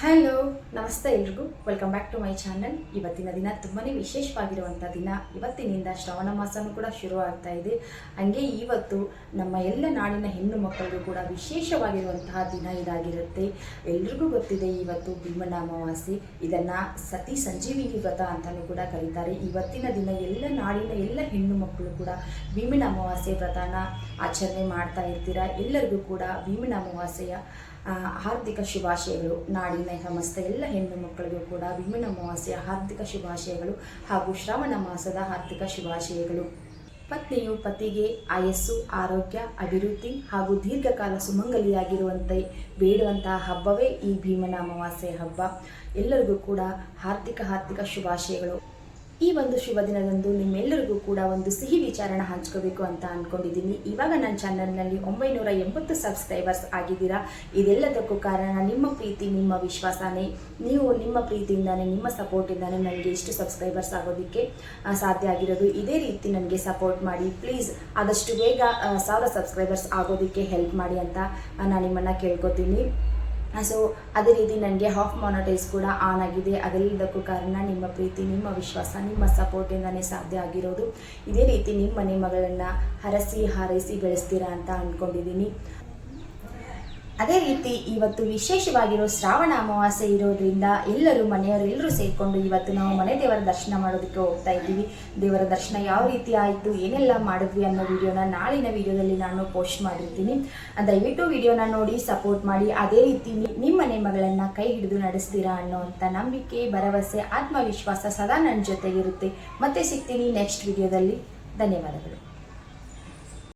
Hello, ನಮಸ್ತೆ ಎಲ್ರಿಗೂ. Welcome back to my channel ಇವತ್ತಿನ ದಿನ ತುಂಬಾ ವಿಶೇಷವಾಗಿರುವಂಥ ದಿನ. ಇವತ್ತಿನಿಂದ ಶ್ರವಣ ಮಾಸನೂ ಕೂಡ ಶುರು ಆಗ್ತಾ ಇದೆ. ಹಂಗೆ ಇವತ್ತು ನಮ್ಮ ಎಲ್ಲ ನಾಡಿನ ಹೆಣ್ಣು ಮಕ್ಕಳಿಗೂ ಕೂಡ ವಿಶೇಷವಾಗಿರುವಂತಹ ದಿನ ಇದಾಗಿರುತ್ತೆ. ಎಲ್ರಿಗೂ ಗೊತ್ತಿದೆ ಇವತ್ತು ಭೀಮನ ಅಮಾವಾಸ್ಯೆ. ಇದನ್ನು ಸತಿ ಸಂಜೀವಿನಿ ವ್ರತ ಅಂತಲೂ ಕೂಡ ಕರೀತಾರೆ. ಇವತ್ತಿನ ದಿನ ಎಲ್ಲ ನಾಡಿನ ಎಲ್ಲ ಹೆಣ್ಣು ಮಕ್ಕಳು ಕೂಡ ಭೀಮನ ಅಮಾವಾಸ್ಯೆ ವ್ರತನ ಆಚರಣೆ ಮಾಡ್ತಾ ಇರ್ತೀರಾ. ಎಲ್ಲರಿಗೂ ಕೂಡ ಭೀಮನ ಅಮಾವಾಸ್ಯೆಯ ಹಾರ್ದಿಕ ಶುಭಾಶಯಗಳು. ನಾಡಿನ ಸಮಸ್ತ ಎಲ್ಲ ಹೆಣ್ಣು ಮಕ್ಕಳಿಗೂ ಕೂಡ ಭೀಮನ ಅಮಾವಾಸ್ಯೆಯ ಹಾರ್ದಿಕ ಶುಭಾಶಯಗಳು ಹಾಗೂ ಶ್ರಾವಣ ಮಾಸದ ಹಾರ್ದಿಕ ಶುಭಾಶಯಗಳು. ಪತ್ನಿಯು ಪತಿಗೆ ಆಯಸ್ಸು, ಆರೋಗ್ಯ, ಅಭಿವೃದ್ಧಿ ಹಾಗೂ ದೀರ್ಘಕಾಲ ಸುಮಂಗಲಿಯಾಗಿರುವಂತೆ ಬೇಡುವಂತಹ ಹಬ್ಬವೇ ಈ ಭೀಮನ ಅಮಾವಾಸ್ಯೆ ಹಬ್ಬ. ಎಲ್ಲರಿಗೂ ಕೂಡ ಹಾರ್ದಿಕ ಹಾರ್ದಿಕ ಶುಭಾಶಯಗಳು. ಈ ಒಂದು ಶುಭ ದಿನದಂದು ನಿಮ್ಮೆಲ್ಲರಿಗೂ ಕೂಡ ಒಂದು ಸಿಹಿ ವಿಚಾರಣ ಹಂಚ್ಕೋಬೇಕು ಅಂತ ಅಂದ್ಕೊಂಡಿದ್ದೀನಿ ಇವಾಗ ನನ್ನ ಚಾನಲ್ನಲ್ಲಿ ಒಂಬೈನೂರ ಎಂಬತ್ತು ಸಬ್ಸ್ಕ್ರೈಬರ್ಸ್ ಆಗಿದ್ದೀರಾ. ಇದೆಲ್ಲದಕ್ಕೂ ಕಾರಣ ನಿಮ್ಮ ಪ್ರೀತಿ, ನಿಮ್ಮ ವಿಶ್ವಾಸನೇ. ನೀವು ನಿಮ್ಮ ಪ್ರೀತಿಯಿಂದಾನೇ, ನಿಮ್ಮ ಸಪೋರ್ಟಿಂದಾನೇ ನನಗೆ ಇಷ್ಟು ಸಬ್ಸ್ಕ್ರೈಬರ್ಸ್ ಆಗೋದಕ್ಕೆ ಸಾಧ್ಯ ಆಗಿರೋದು. ಇದೇ ರೀತಿ ನನಗೆ ಸಪೋರ್ಟ್ ಮಾಡಿ ಪ್ಲೀಸ್ ಆದಷ್ಟು ಬೇಗ ಸಾವಿರ ಸಬ್ಸ್ಕ್ರೈಬರ್ಸ್ ಆಗೋದಕ್ಕೆ ಹೆಲ್ಪ್ ಮಾಡಿ ಅಂತ ನಾನು ನಿಮ್ಮನ್ನು ಕೇಳ್ಕೊತೀನಿ. ಸೊ ಅದೇ ರೀತಿ ನನಗೆ ಹಾಫ್ ಮಾನಿಟೈಸ್ ಕೂಡ ಆನ್ ಆಗಿದೆ. ಅದೆಲ್ಲದಕ್ಕೂ ಕಾರಣ ನಿಮ್ಮ ಪ್ರೀತಿ, ನಿಮ್ಮ ವಿಶ್ವಾಸ, ನಿಮ್ಮ ಸಪೋರ್ಟಿಂದನೇ ಸಾಧ್ಯ ಆಗಿರೋದು. ಇದೇ ರೀತಿ ನಿಮ್ಮ ಮನೆ ಮಗಳನ್ನು ಹರಸಿ, ಹಾರೈಸಿ ಬೆಳೆಸ್ತೀರಾ ಅಂತ ಅಂದ್ಕೊಂಡಿದ್ದೀನಿ ಅದೇ ರೀತಿ ಇವತ್ತು ವಿಶೇಷವಾಗಿರೋ ಶ್ರಾವಣ ಅಮಾವಾಸ್ಯೆ ಇರೋದ್ರಿಂದ ಎಲ್ಲರೂ ಮನೆಯವರು ಎಲ್ಲರೂ ಸೇರಿಕೊಂಡು ಇವತ್ತು ನಾವು ಮನೆ ದೇವರ ದರ್ಶನ ಮಾಡೋದಕ್ಕೆ ಹೋಗ್ತಾ ಇದ್ದೀವಿ. ದೇವರ ದರ್ಶನ ಯಾವ ರೀತಿ ಆಯಿತು, ಏನೆಲ್ಲ ಮಾಡಿದ್ವಿ ಅನ್ನೋ ವಿಡಿಯೋನ ನಾಳಿನ ವಿಡಿಯೋದಲ್ಲಿ ನಾನು ಪೋಸ್ಟ್ ಮಾಡಿರ್ತೀನಿ. ದಯವಿಟ್ಟು ವಿಡಿಯೋನ ನೋಡಿ, ಸಪೋರ್ಟ್ ಮಾಡಿ, ಅದೇ ರೀತಿ ನಿಮ್ಮ ಮನೆ ಮಗಳನ್ನು ಕೈ ಹಿಡಿದು ನಡೆಸ್ತೀರಾ ಅನ್ನೋವಂಥ ನಂಬಿಕೆ, ಭರವಸೆ, ಆತ್ಮವಿಶ್ವಾಸ ಸದಾ ನನ್ನ ಜೊತೆಗಿರುತ್ತೆ. ಮತ್ತೆ ಸಿಗ್ತೀನಿ ನೆಕ್ಸ್ಟ್ ವಿಡಿಯೋದಲ್ಲಿ. ಧನ್ಯವಾದಗಳು.